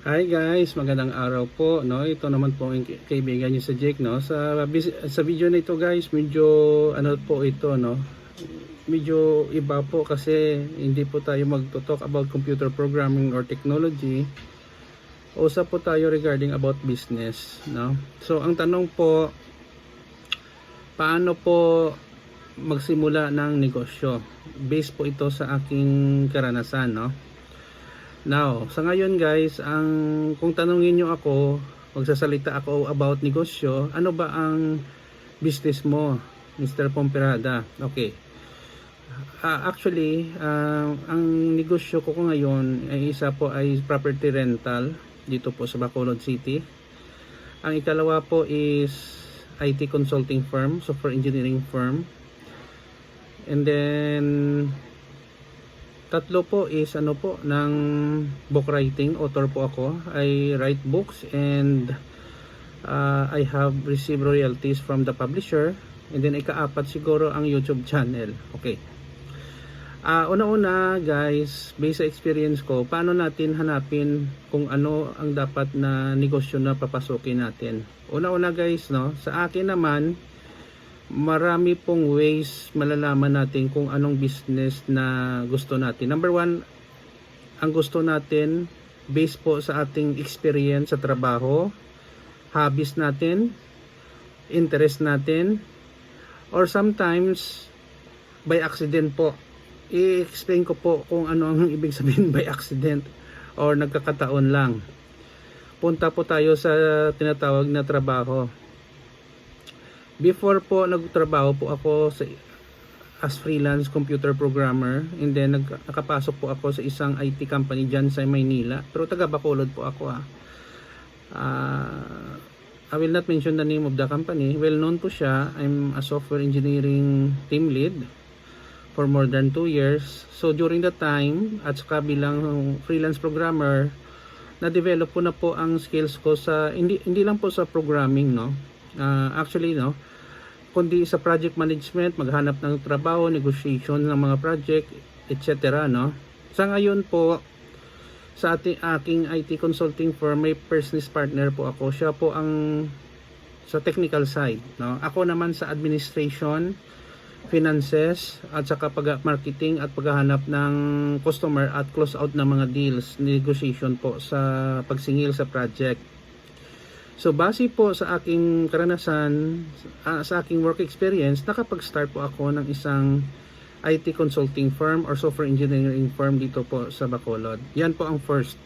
Hi guys, magandang araw po, no. Ito naman po ang kaibigan niyo sa Jake, no. Sa sa video na ito, guys, medyo ano po ito, no. Medyo iba po kasi hindi po tayo magto-talk about computer programming or technology. Usap po tayo regarding about business, no. So, ang tanong po paano po magsimula ng negosyo? Based po ito sa aking karanasan, no. Now, sa ngayon guys, ang kung tanungin niyo ako, magsasalita ako about negosyo, ano ba ang business mo, Mr. Pomperada? Okay. Ah, actually, ah, ang negosyo ko, ko ngayon ay isa po ay property rental dito po sa Bacolod City. Ang ikalawa po is IT consulting firm, software engineering firm. And then Tatlo po is ano po ng book writing, author po ako. I write books and uh, I have received royalties from the publisher. And then ikaapat siguro ang YouTube channel. Okay. Ah, una-una guys, based sa experience ko, paano natin hanapin kung ano ang dapat na negosyo na papasukin natin. Una-una guys, no, sa akin naman, marami pong ways malalaman natin kung anong business na gusto natin. Number one, ang gusto natin based po sa ating experience sa trabaho, hobbies natin, interest natin, or sometimes by accident po. I-explain ko po kung ano ang ibig sabihin by accident or nagkakataon lang. Punta po tayo sa tinatawag na trabaho Before po nagtrabaho po ako sa as freelance computer programmer and then nag, nakapasok po ako sa isang IT company dyan sa Maynila. Pero taga Bacolod po ako ah. Uh, I will not mention the name of the company. Well known po siya. I'm a software engineering team lead for more than 2 years. So during the time at saka bilang freelance programmer na-develop ko na po ang skills ko sa hindi hindi lang po sa programming no. Uh, actually no, kundi sa project management, maghanap ng trabaho, negotiation ng mga project, etc. No? Sa ngayon po, sa ating aking IT consulting firm, may business partner po ako. Siya po ang sa technical side. No? Ako naman sa administration, finances, at saka pag-marketing at paghahanap ng customer at close out ng mga deals, negotiation po sa pagsingil sa project. So base po sa aking karanasan, uh, sa aking work experience, nakapag-start po ako ng isang IT consulting firm or software engineering firm dito po sa Bacolod. Yan po ang first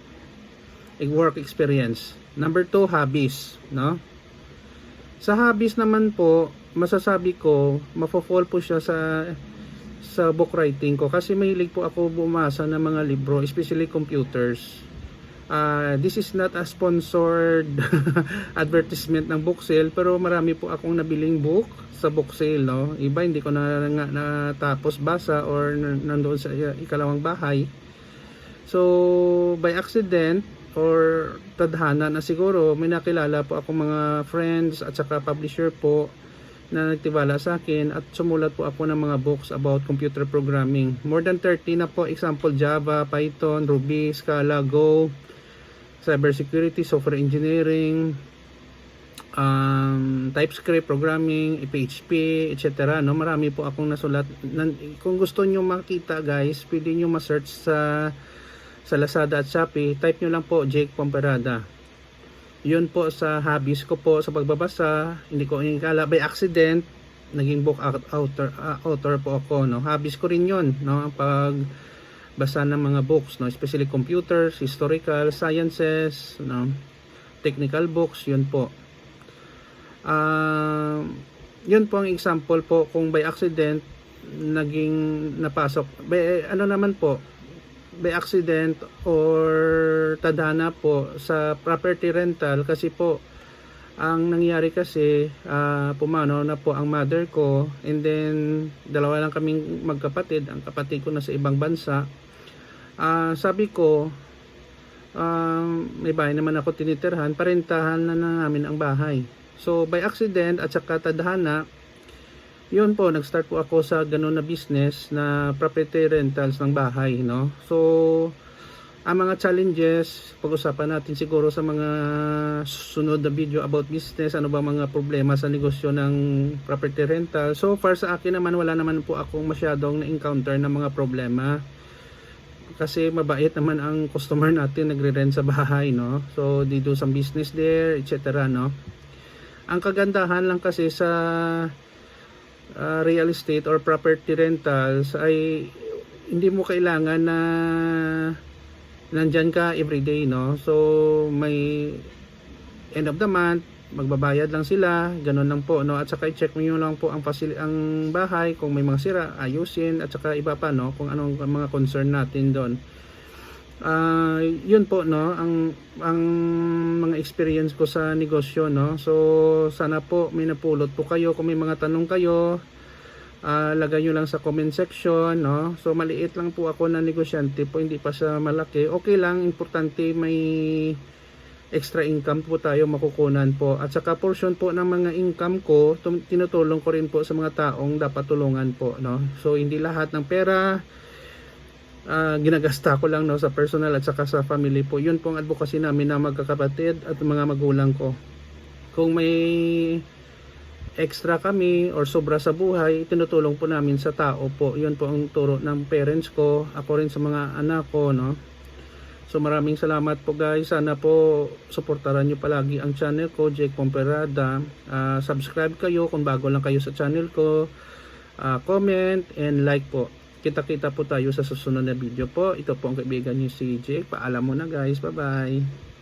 work experience. Number two, hobbies, no? Sa hobbies naman po, masasabi ko, mafo-fall po siya sa sa book writing ko kasi mahilig po ako bumasa ng mga libro, especially computers uh, this is not a sponsored advertisement ng book sale pero marami po akong nabiling book sa book sale no? Iba hindi ko na nga natapos basa or nandoon sa ikalawang bahay. So by accident or tadhana na siguro may nakilala po akong mga friends at saka publisher po na nagtiwala sa akin at sumulat po ako ng mga books about computer programming. More than 30 na po, example Java, Python, Ruby, Scala, Go, cybersecurity, software engineering, um, TypeScript, programming, PHP, etc. No, marami po akong nasulat. Kung gusto niyo makita guys, pwede niyo ma-search sa sa Lazada at Shopee. Type niyo lang po Jake Pomperada. Yun po sa hobbies ko po sa pagbabasa. Hindi ko inikala by accident naging book author, uh, author po ako no hobbies ko rin yun no pag basa ng mga books, no? especially computers, historical, sciences, no? technical books, yun po. Uh, yun po ang example po kung by accident naging napasok. By, ano naman po, by accident or tadhana po sa property rental kasi po ang nangyari kasi uh, pumano na po ang mother ko and then dalawa lang kaming magkapatid ang kapatid ko na sa ibang bansa uh, sabi ko uh, may bahay naman ako tinitirhan parentahan na, na namin ang bahay so by accident at saka tadhana yun po nag-start po ako sa ganun na business na property rentals ng bahay no so ang mga challenges, pag-usapan natin siguro sa mga susunod na video about business, ano ba mga problema sa negosyo ng property rental. So far sa akin naman, wala naman po akong masyadong na-encounter ng mga problema. Kasi mabait naman ang customer natin nagre-rent sa bahay, no? So, they do some business there, etc., no? Ang kagandahan lang kasi sa uh, real estate or property rentals ay hindi mo kailangan na nandyan ka everyday, no? So, may end of the month, magbabayad lang sila, ganun lang po, no? At saka i-check mo lang po ang, ang bahay, kung may mga sira, ayusin, at saka iba pa, no? Kung anong mga concern natin doon. Ah, yun po no ang ang mga experience ko sa negosyo no so sana po may napulot po kayo kung may mga tanong kayo ah, lagay nyo lang sa comment section no so maliit lang po ako na negosyante po hindi pa sa malaki okay lang importante may extra income po tayo makukunan po at saka portion po ng mga income ko tinutulong ko rin po sa mga taong dapat tulungan po no so hindi lahat ng pera ah, ginagasta ko lang no sa personal at saka sa family po. Yun pong advocacy namin na magkakapatid at mga magulang ko. Kung may extra kami or sobra sa buhay, tinutulong po namin sa tao po. Yun po ang turo ng parents ko, ako rin sa mga anak ko, no. So maraming salamat po guys. Sana po suportahan nyo palagi ang channel ko, Jake Pomperada. Ah, subscribe kayo kung bago lang kayo sa channel ko. Ah, comment and like po. Kita-kita po tayo sa susunod na video po. Ito po ang kaibigan niyo si Jake. Paalam mo na guys. Bye-bye.